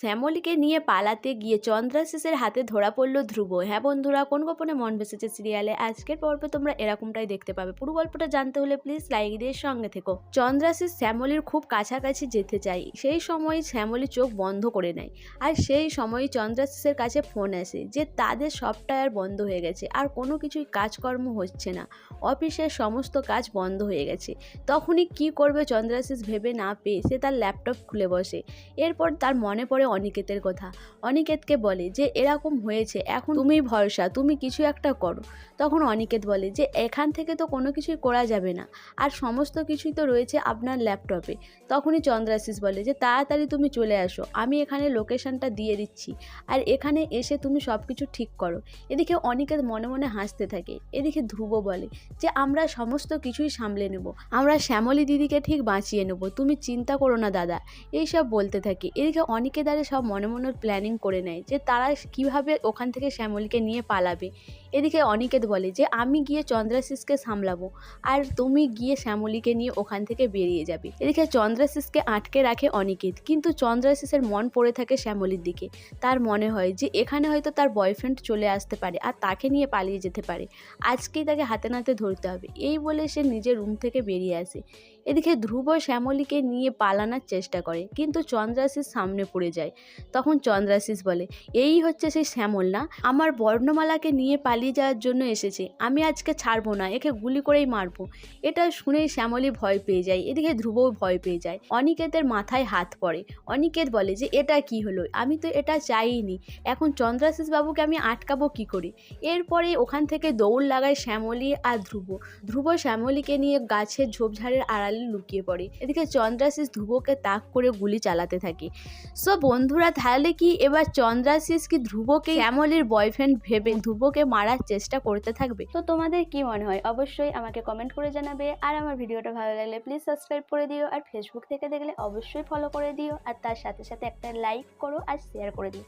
শ্যামলীকে নিয়ে পালাতে গিয়ে চন্দ্রাশিসের হাতে ধরা পড়ল ধ্রুব। হ্যাঁ বন্ধুরা, কোন গোপনে মন বেসেছে সিরিয়ালে? আজকের পর্বে তোমরা এরকমটাই দেখতে পাবে। পুরো গল্পটা জানতে হলে প্লিজ লাইক দিয়ে সঙ্গে থেকো। চন্দ্রাশিস শ্যামলীর খুব কাছাকাছি যেতে চাই সেই সময় শ্যামলী চোখ বন্ধ করে নেয়। আর সেই সময় চন্দ্রাশিসের কাছে ফোন আসে যে, তাদের সফটওয়্যার বন্ধ হয়ে গেছে। আর কোনো কিছুই কাজকর্ম হচ্ছে না। অফিসের সমস্ত কাজ বন্ধ হয়ে গেছে। তখনই কি করবে চন্দ্রাশিস ভেবে না পেয়ে সে তার ল্যাপটপ খুলে বসে। এরপর তার মনে পড়ে অনিকেতের কথা। অনিকেতকে বলে যে, এরকম হয়েছে, এখন তুমি ভরসা, তুমি কিছু একটা করো। তখন অনিকেত বলে যে, এখান থেকে তো কোনো কিছুই করা যাবে না, আর সমস্ত কিছুই তো রয়েছে আপনার ল্যাপটপে। তখনই চন্দ্রাশিস বলে যে, তাড়াতাড়ি তুমি চলে আসো, আমি এখানে লোকেশনটা দিয়ে দিচ্ছি, আর এখানে এসে তুমি সব কিছু ঠিক করো। এদিকে অনিকেত মনে মনে হাসতে থাকে। এদিকে ধ্রুব বলে যে, আমরা সমস্ত কিছুই সামলে নেব, আমরা শ্যামলী দিদিকে ঠিক বাঁচিয়ে নেব, তুমি চিন্তা করো না দাদা। এইসব বলতে থাকে। এদিকে অনিকেত অনেকে দ্বারা সব মনে মনে প্ল্যানিং করে নেয় যে তারা কীভাবে ওখান থেকে শ্যামলীকে নিয়ে পালাবে। এদিকে অনিকেত বলে যে, আমি গিয়ে চন্দ্রাশিসকে সামলাবো আর তুমি গিয়ে শ্যামলীকে নিয়ে ওখান থেকে বেরিয়ে যাবে। এদিকে চন্দ্রাশিসকে আটকে রাখে অনিকেত, কিন্তু চন্দ্রাশিসের মন পড়ে থাকে শ্যামলীর দিকে। তার মনে হয় যে, এখানে হয়তো তার বয়ফ্রেন্ড চলে আসতে পারে আর তাকে নিয়ে পালিয়ে যেতে পারে। আজকেই তাকে হাতে নাতে ধরতে হবে। এই বলে সে নিজের রুম থেকে বেরিয়ে আসে। এদিকে ধ্রুব শ্যামলীকে নিয়ে পালানোর চেষ্টা করে, কিন্তু চন্দ্রাশিস সামনে পড়ে যায়। তখন চন্দ্রাশিস বলে, এই হচ্ছে সেই শ্যামল না? আমার বর্ণমালাকে নিয়ে পালিয়ে যাওয়ার জন্য এসেছে। আমি আজকে ছাড়বো না, একে গুলি করেই মারবো। এটা শুনেই শ্যামলী ভয় পেয়ে যায়। এদিকে ধ্রুবও ভয় পেয়ে যায়। অনিকেতের মাথায় হাত পড়ে। অনিকেত বলে, যে এটা কি হলো? আমি তো এটা চাইনি। এখন চন্দ্রাশিস বাবুকে আমি আটকাবো কি করে? এরপরে ওখান থেকে দৌড় লাগায় শ্যামলী আর ধ্রুব। ধ্রুব শ্যামলীকে নিয়ে গাছের ঝোপঝাড়ের আড়ালে লুকিয়ে পড়ে। এদিকে চন্দ্রাশিস ধ্রুবকে তাক করে গুলি চালাতে থাকে। সো বন্ধুরা, তাহলে কি এবার চন্দ্রাশিস কি ধ্রুবকে শ্যামলীর বয়ফ্রেন্ড ভেবে ধ্রুবকে মারার চেষ্টা করতে থাকবে? তো তোমাদের কি মনে হয়? অবশ্যই আমাকে কমেন্ট করে জানাবে। আর আমার ভিডিওটা ভালো লাগলে প্লিজ সাবস্ক্রাইব করে দিও। আর ফেসবুক থেকে দেখলে অবশ্যই ফলো করে দিও। আর তার সাথে সাথে একটা লাইক করো আর শেয়ার করে দিও।